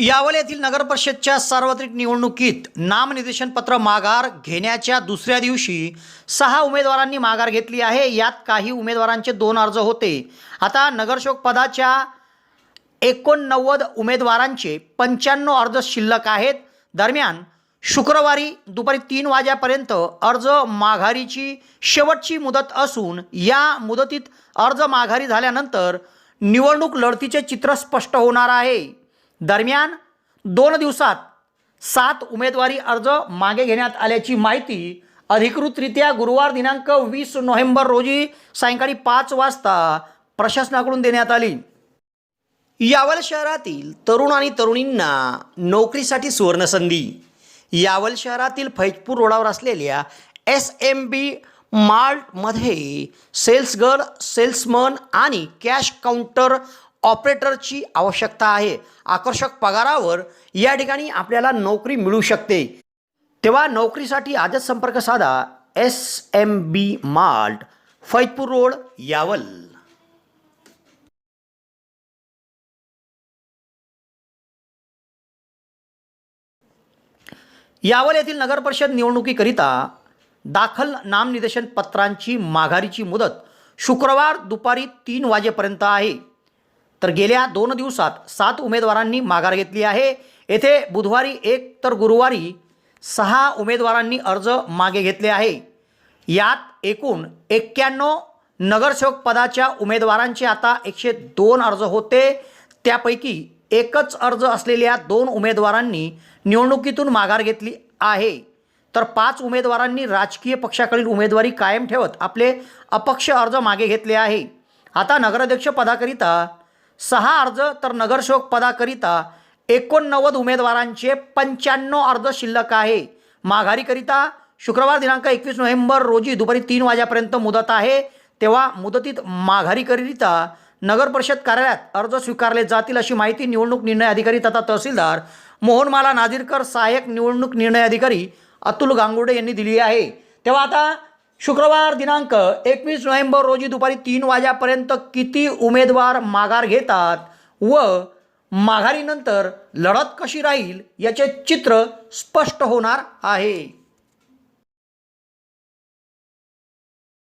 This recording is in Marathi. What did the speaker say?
यावल येथील नगरपरिषदच्या सार्वत्रिक निवडणुकीत नामनिर्देशन पत्र माघार घेण्याच्या दुसऱ्या दिवशी सहा उमेदवारांनी माघार घेतली आहे. यात काही उमेदवारांचे दोन अर्ज होते. आता नगरसेवक पदाच्या एकोणनव्वद उमेदवारांचे पंच्याण्णव अर्ज शिल्लक आहेत. दरम्यान शुक्रवारी दुपारी तीन वाजेपर्यंत अर्ज माघारीची शेवटची मुदत असून या मुदतीत अर्ज माघारी झाल्यानंतर निवडणूक लढतीचे चित्र स्पष्ट होणार आहे. दरम्यान दोन दिवसात सात उमेदवारी अर्ज मागे घेण्यात आल्याची माहिती अधिकृतरित्या गुरुवार दिनांक वीस नोव्हेंबर रोजी सायंकाळी पाच वाजता प्रशासनाकडून देण्यात आली. यावल शहरातील तरुण आणि तरुणींना नोकरीसाठी सुवर्णसंधी. यावल शहरातील फैजपूर रोडावर असलेल्या एस एम बी मार्टमध्ये सेल्स गर्ल सेल्समन आणि कॅश काउंटर ऑपरेटरची आवश्यकता आहे. आकर्षक पगारावर या ठिकाणी आपल्याला नोकरी मिळू शकते. तेव्हा नोकरीसाठी आजच संपर्क साधा. S M B mart Faizpur road Yawal. Yawal येथील नगरपरिषद निवडणुकीकरिता दाखल नामनिर्देशन पत्रांची माघारीची मुदत शुक्रवार दुपारी तीन वाजेपर्यंत आहे. तर गेल्या दोन दिवसात सात उमेदवारांनी माघार घेतली आहे. येथे बुधवारी एक तर गुरुवारी सहा उमेदवारांनी अर्ज मागे घेतले आहे. यात एकूण एक्क्याण्णव नगरसेवक पदाच्या उमेदवारांचे आता एकशे दोन अर्ज होते. त्यापैकी एकच अर्ज असलेल्या दोन उमेदवारांनी निवडणुकीतून माघार घेतली आहे. तर पाच उमेदवारांनी राजकीय पक्षाकडील उमेदवारी कायम ठेवत आपले अपक्ष अर्ज मागे घेतले आहे. आता नगराध्यक्ष पदाकरिता सहा अर्ज तर नगरसेवक पदाकरिता एकोणनव्वद उमेदवारांचे पंच्याण्णव अर्ज शिल्लक आहे. माघारीकरिता शुक्रवार दिनांक एकवीस नोव्हेंबर रोजी दुपारी तीन वाजेपर्यंत मुदत आहे. तेव्हा मुदतीत माघारीकरिता नगर परिषद कार्यालयात अर्ज स्वीकारले जातील अशी माहिती निवडणूक निर्णय अधिकारी तथा तहसीलदार मोहनमाला नादिरकर सहाय्यक निवडणूक निर्णय अधिकारी अतुल गांगुडे यांनी दिली आहे. तेव्हा आता शुक्रवार दिनांक एकवीस नोव्हेंबर रोजी दुपारी तीन वाजेपर्यंत किती उमेदवार माघार घेतात व माघारीनंतर लढत कशी राहील याचे चित्र स्पष्ट होणार आहे.